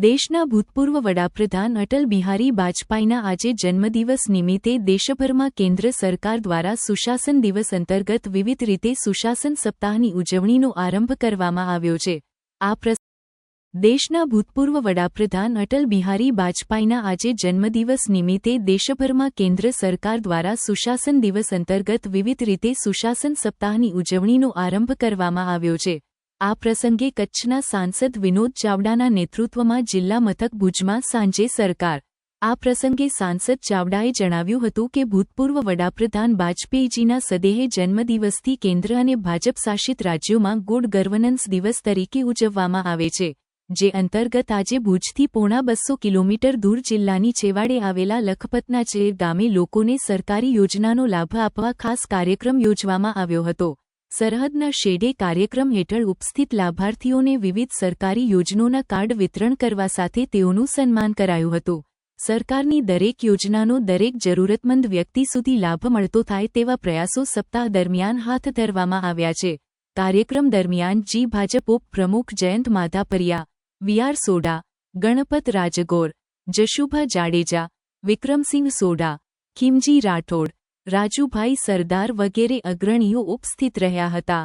દેશના ભૂતપૂર્વ વડાપ્રધાન અટલ બિહારી વાજપેયીના આજે જન્મદિવસ નિમિત્તે દેશભરમાં કેન્દ્ર સરકાર દ્વારા સુશાસન દિવસ અંતર્ગત વિવિધ રીતે સુશાસન સપ્તાહની ઉજવણીનો આરંભ કરવામાં આવ્યો છે. આ દેશના ભૂતપૂર્વ વડાપ્રધાન અટલ બિહારી વાજપેયીના આજે જન્મદિવસ નિમિત્તે દેશભરમાં કેન્દ્ર સરકાર દ્વારા સુશાસન દિવસ અંતર્ગત વિવિધ રીતે સુશાસન સપ્તાહની ઉજવણીનો આરંભ કરવામાં આવ્યો છે. આ પ્રસંગે કચ્છના સાંસદ વિનોદ ચાવડાના નેતૃત્વમાં જિલ્લા મથક ભુજમાં સાંજે સરકાર. આ પ્રસંગે સાંસદ ચાવડાએ જણાવ્યું હતું કે ભૂતપૂર્વ વડાપ્રધાન વાજપેયીજીના સદેહે જન્મદિવસથી કેન્દ્ર અને ભાજપ શાસિત રાજ્યોમાં ગુડ ગવર્નન્સ દિવસ તરીકે ઉજવવામાં આવે છે, જે અંતર્ગત આજે ભુજથી પોણા બસો કિલોમીટર દૂર જિલ્લાની છેવાડે આવેલા લખપતના ચેર ગામે લોકોને સરકારી યોજનાનો લાભ આપવા ખાસ કાર્યક્રમ યોજવામાં આવ્યો હતો. સરહદના શેડે કાર્યક્રમ હેઠળ ઉપસ્થિત લાભાર્થીઓને વિવિધ સરકારી યોજનોના કાર્ડ વિતરણ કરવા સાથે તેઓનું સન્માન કરાયું હતું. સરકારની દરેક યોજનાનો દરેક જરૂરતમંદ વ્યક્તિ સુધી લાભ મળતો થાય તેવા પ્રયાસો સપ્તાહ દરમિયાન હાથ ધરવામાં આવ્યા છે. કાર્યક્રમ દરમિયાન જી ભાજપ ઉપ પ્રમુખ જયંત માધાપરિયા વીઆર સોડા ગણપત રાજગોર, જશુભા જાડેજા, વિક્રમસિંહ સોડા ખીમજી રાઠોડ રાજુભાઈ સરદાર વગેરે અગ્રણીઓ ઉપસ્થિત રહ્યા હતા.